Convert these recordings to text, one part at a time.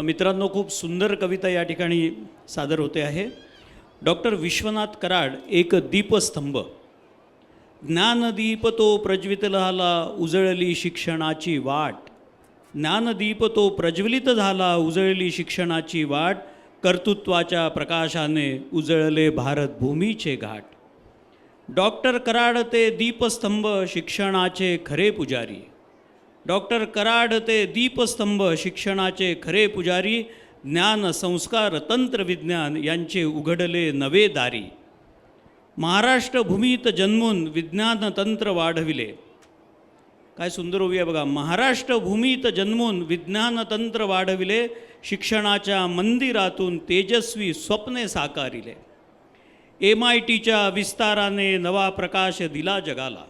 मित्रांनो खूप सुंदर कविता या ठिकाणी सादर होते आहे. डॉक्टर विश्वनाथ कराड एक दीपस्तंभ. ज्ञानदीप तो प्रज्वलित झाला उजळली शिक्षणाची वाट. ज्ञानदीप तो प्रज्वलित झाला उजळली शिक्षणाची वाट. कर्तृत्वाच्या प्रकाशाने उजळले भारत भूमीचे घाट. डॉक्टर कराड ते दीपस्तंभ शिक्षणाचे खरे पुजारी. डॉक्टर कराड ते दीपस्तंभ शिक्षणाचे खरे पुजारी ज्ञान संस्कार तंत्रविज्ञान यांचे उघडले नवे दारी. महाराष्ट्र भूमीत जन्मून विज्ञान तंत्र वाढविले. काय सुंदर होऊया बघा. महाराष्ट्र भूमीत जन्मून विज्ञान तंत्र वाढविले शिक्षणाच्या मंदिरातून तेजस्वी स्वप्ने साकारिले. एम आय टीच्या विस्ताराने नवा प्रकाश दिला जगाला.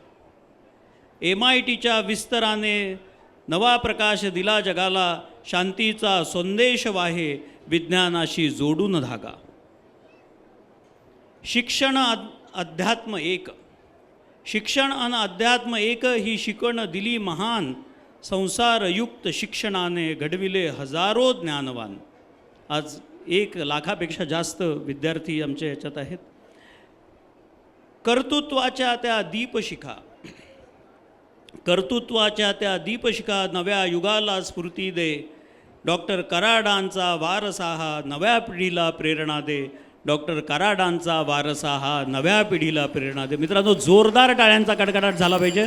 एम आय टीच्या विस्ताराने नवा प्रकाश दिला जगाला शांतीचा संदेश वाहे विज्ञानाशी जोडून धागा. शिक्षण अध्यात्म एक. शिक्षण आणि अध्यात्म एक ही शिकवण दिली महान संसारयुक्त शिक्षणाने घडविले हजारो ज्ञानवान. आज एक लाखापेक्षा जास्त विद्यार्थी आमच्या याच्यात आहेत. कर्तृत्वाच्या त्या दीपशिखा कर्तृत्वाच्या त्या दीपशिखा नव्या युगाला स्फूर्ती दे. डॉक्टर कराडांचा वारसा हा नव्या पिढीला प्रेरणा दे. डॉक्टर कराडांचा वारसा हा नव्या पिढीला प्रेरणा दे. मित्रांनो जोरदार टाळ्यांचा कडकडाट झाला पाहिजे.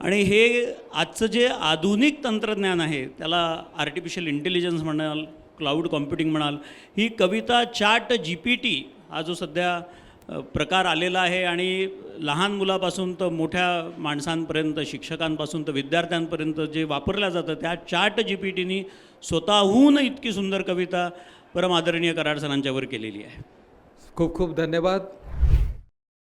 आणि हे आजचं जे आधुनिक तंत्रज्ञान आहे त्याला आर्टिफिशियल इंटेलिजन्स म्हणाल क्लाउड कॉम्प्युटिंग म्हणाल ही कविता चॅट जी पी टी हा जो सध्या प्रकार आलेला आहे आणि लहान मुलापासून तर मोठ्या माणसांपर्यंत शिक्षकांपासून तर विद्यार्थ्यांपर्यंत जे वापरल्या जातं त्या चॅट जी पी टीनी स्वतःहून इतकी सुंदर कविता परम आदरणीय कराड सरांच्यावर केलेली आहे. खूप खूप धन्यवाद.